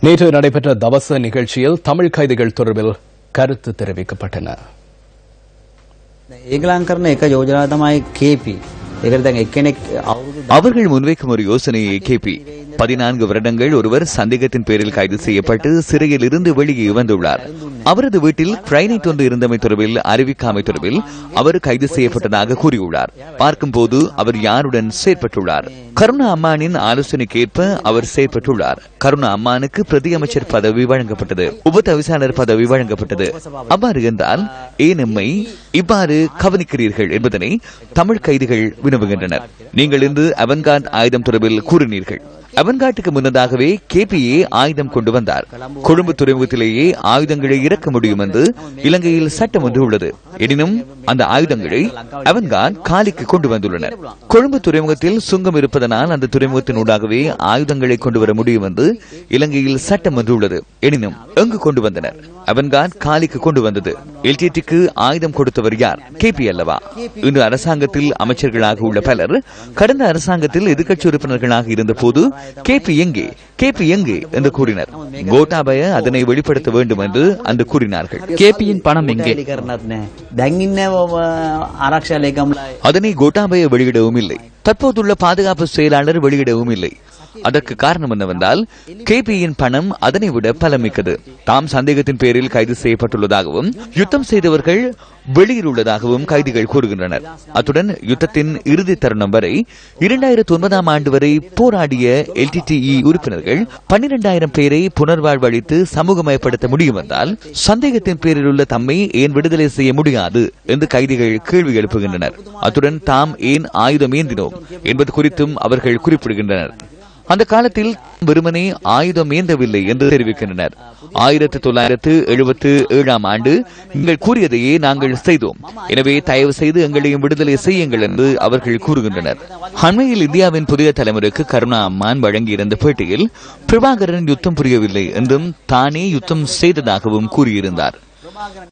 நேற்று நடைபெற்ற தவச நிகழ்ச்சியில் தமிழ் கைதிகள் தொடர்பில் கருத்து தெரிவிக்கப்பட்டன. ஏகலாங்கர்ன ஏக யோஜனா கேபி அவர்கள் முன்வைக்கும் ஒரு யோசனையை கேபி. பதினான்கு வருடங்கள் ஒருவர் சந்தேகத்தின் பேரில் கைது செய்யப்பட்டு சிறையில் இருந்து வெளியே வந்துள்ளார். அவரது வீட்டில் கிரைனைட் ஒன்று இருந்தமை தொடர்பில் அறிவிக்காமை தொடர்பில் அவர் கைது செய்யப்பட்டதாக கூறியுள்ளார். பார்க்கும் போது அவர் யாருடன் செயற்பட்டுள்ளார்? கருணா அம்மானின் ஆலோசனைக்கேற்ப அவர் செயற்பட்டுள்ளார். கருணா அம்மானுக்கு பிரதி அமைச்சர் பதவி வழங்கப்பட்டது. உப தவிசாளர் பதவி வழங்கப்பட்டது. அவ்வாறு என்றால் ஏன் இவ்வாறு கவனிக்கிறீர்கள் என்பதனை தமிழ் கைதிகள் வினவுகின்றனர். நீங்கள் இன்று அவன்கான் ஆயுதம் தொடர்பில் கூறினீர்கள். அவன்காட்டுக்கு முன்னதாகவே கேபிஏ ஆயுதம் கொண்டு வந்தார். கொழும்பு துறைமுகத்திலேயே ஆயுதங்களை இறக்க முடியும் என்று இலங்கையில் சட்டம் ஒன்று உள்ளது. எனினும் அந்த ஆயுதங்களை அவன்கார்ட் காலிக்கு கொண்டு வந்துள்ளனர். கொழும்பு துறைமுகத்தில் சுங்கம் இருப்பதனால் அந்த துறைமுகத்தின் ஊடாகவே ஆயுதங்களை கொண்டு வர முடியும் என்று இலங்கையில் சட்டம் ஒன்று உள்ளது. எனினும் எங்கு கொண்டு வந்தனர்? அவன்கான் காலிக்கு கொண்டு வந்தது. எல்டிடிக்கு ஆயுதம் கொடுத்தவர் யார்? கேபி அல்லவா? இன்று அரசாங்கத்தில் அமைச்சர்களாக உள்ள பலர் கடந்த அரசாங்கத்தில் எதிர்க்கட்சி உறுப்பினர்களாக இருந்தபோது கேபி எங்கே? கேபி எங்கே? என்று கூறினர். கோட்டாபய அதனை வெளிப்படுத்த வேண்டும் என்று அந்த கூறினார்கள். கேபியின் பணம் எங்கே? அதனை கோட்டாபய வெளியிடவும் இல்லை தற்போதுள்ள பாதுகாப்பு செயலாளர் வெளியிடவும் இல்லை அதற்கு காரணம் என்னவென்றால் கேபியின் பணம் அதனை விட பலமிக்கது. தாம் சந்தேகத்தின் பேரில் கைது செய்யப்பட்டுள்ளதாகவும் யுத்தம் செய்தவர்கள் வெளியில் உள்ளதாகவும் கைதிகள் கூறுகின்றனர். அத்துடன் யுத்தத்தின் இறுதி தருணம் வரை இரண்டாயிரத்தி ஒன்பதாம் ஆண்டு வரை போராடிய எல்டிடிஇ உறுப்பினர்கள் பன்னிரெண்டாயிரம் பேரை புனர்வாழ்வளித்து சமூகமயப்படுத்த முடியும் என்றால் சந்தேகத்தின் பேரில் உள்ள தம்மை ஏன் விடுதலை செய்ய முடியாது என்று கைதிகள் கேள்வி எழுப்புகின்றனர். அத்துடன் தாம் ஏன் ஆயுதம் ஏந்தினோம் என்பது குறித்தும் அவர்கள் குறிப்பிடுகின்றனர். அந்த காலத்தில் வெறுமனே ஆயுதம் ஏந்தவில்லை என்று தெரிவிக்கின்றனர். ஆயிரத்தி தொள்ளாயிரத்து எழுபத்து ஏழாம் ஆண்டு நீங்கள் கூறியதையே நாங்கள் செய்தோம். எனவே தயவு செய்து எங்களையும் விடுதலை செய்யுங்கள் என்று அவர்கள் கூறுகின்றனர். அண்மையில் இந்தியாவின் புதிய தலைமுறைக்கு கருணா அம்மான் வழங்கியிருந்த பேட்டியில் பிரபாகரன் யுத்தம் புரியவில்லை என்றும் தானே யுத்தம் செய்ததாகவும் கூறியிருந்தார்.